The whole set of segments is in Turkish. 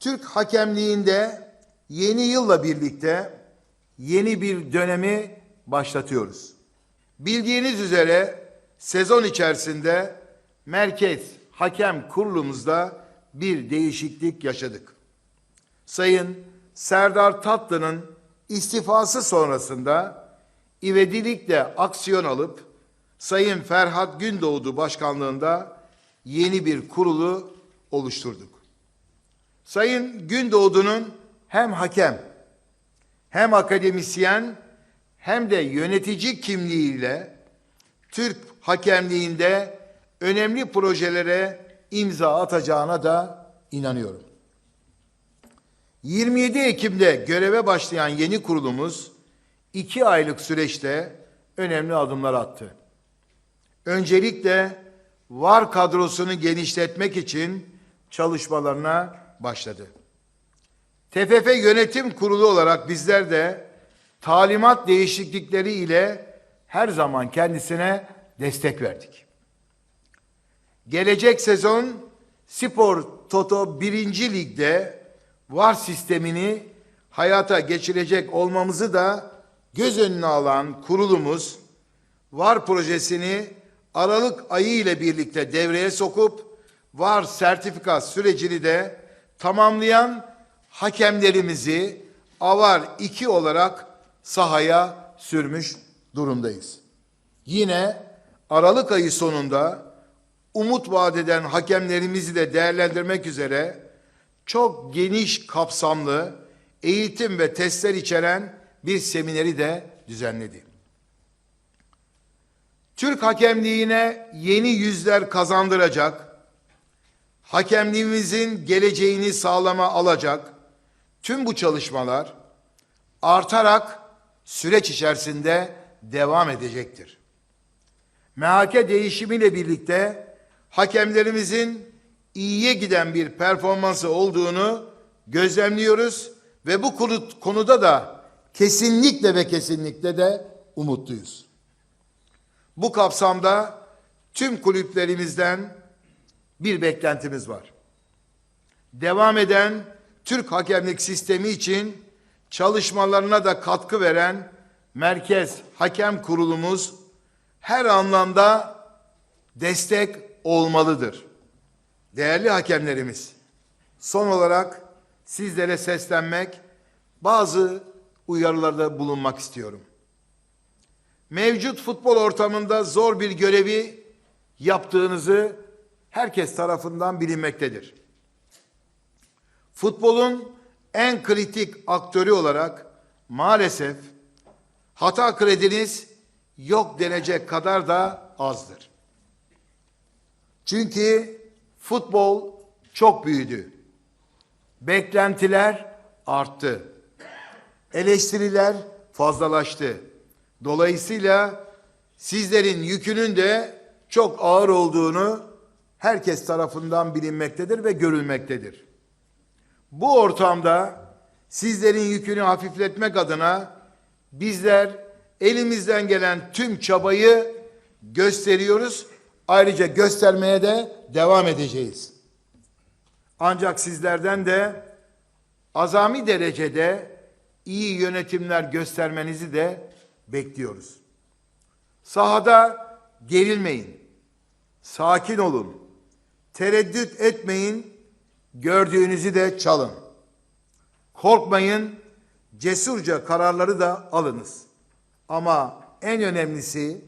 Türk hakemliğinde yeni yılla birlikte yeni bir dönemi başlatıyoruz. Bildiğiniz üzere sezon içerisinde Merkez Hakem Kurulumuzda bir değişiklik yaşadık. Sayın Serdar Tatlı'nın istifası sonrasında ivedilikle aksiyon alıp Sayın Ferhat Gündoğdu başkanlığında yeni bir kurulu oluşturduk. Sayın Gündoğdu'nun hem hakem hem akademisyen hem de yönetici kimliğiyle Türk hakemliğinde önemli projelere imza atacağına da inanıyorum. 27 Ekim'de göreve başlayan yeni kurulumuz iki aylık süreçte önemli adımlar attı. Öncelikle VAR kadrosunu genişletmek için çalışmalarına başladı. TFF Yönetim Kurulu olarak bizler de talimat değişiklikleri ile her zaman kendisine destek verdik. Gelecek sezon Spor Toto 1. Lig'de VAR sistemini hayata geçirecek olmamızı da göz önüne alan kurulumuz VAR projesini Aralık ayı ile birlikte devreye sokup VAR sertifika sürecini de tamamlayan hakemlerimizi AVAR 2 olarak sahaya sürmüş durumdayız. Yine Aralık ayı sonunda umut vaat eden hakemlerimizi de değerlendirmek üzere çok geniş kapsamlı eğitim ve testler içeren bir semineri de düzenledi. Türk hakemliğine yeni yüzler kazandıracak, hakemliğimizin geleceğini sağlama alacak tüm bu çalışmalar artarak süreç içerisinde devam edecektir. MHK değişimiyle birlikte hakemlerimizin iyiye giden bir performansı olduğunu gözlemliyoruz ve bu konu- konuda da kesinlikle ve kesinlikle de umutluyuz. Bu kapsamda tüm kulüplerimizden bir beklentimiz var. Devam eden Türk hakemlik sistemi için çalışmalarına da katkı veren Merkez Hakem Kurulumuz her anlamda destek olmalıdır. Değerli hakemlerimiz, son olarak sizlere seslenmek, bazı uyarılarda bulunmak istiyorum. Mevcut futbol ortamında zor bir görevi yaptığınızı herkes tarafından bilinmektedir. Futbolun en kritik aktörü olarak maalesef hata krediniz yok denecek kadar da azdır. Çünkü futbol çok büyüdü. Beklentiler arttı. Eleştiriler fazlalaştı. Dolayısıyla sizlerin yükünün de çok ağır olduğunu herkes tarafından bilinmektedir ve görülmektedir. Bu ortamda sizlerin yükünü hafifletmek adına bizler elimizden gelen tüm çabayı gösteriyoruz. Ayrıca göstermeye de devam edeceğiz. Ancak sizlerden de azami derecede iyi yönetimler göstermenizi de bekliyoruz. Sahada gerilmeyin. Sakin olun. Tereddüt etmeyin. Gördüğünüzü de çalın. Korkmayın. Cesurca kararları da alınız. Ama en önemlisi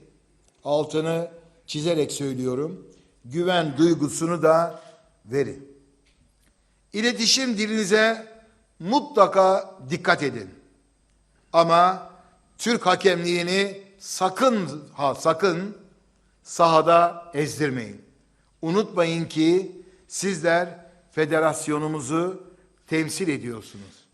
altını çizerek söylüyorum. Güven duygusunu da verin. İletişim dilinize mutlaka dikkat edin. Ama Türk hakemliğini sakın ha sakın sahada ezdirmeyin. Unutmayın ki sizler federasyonumuzu temsil ediyorsunuz.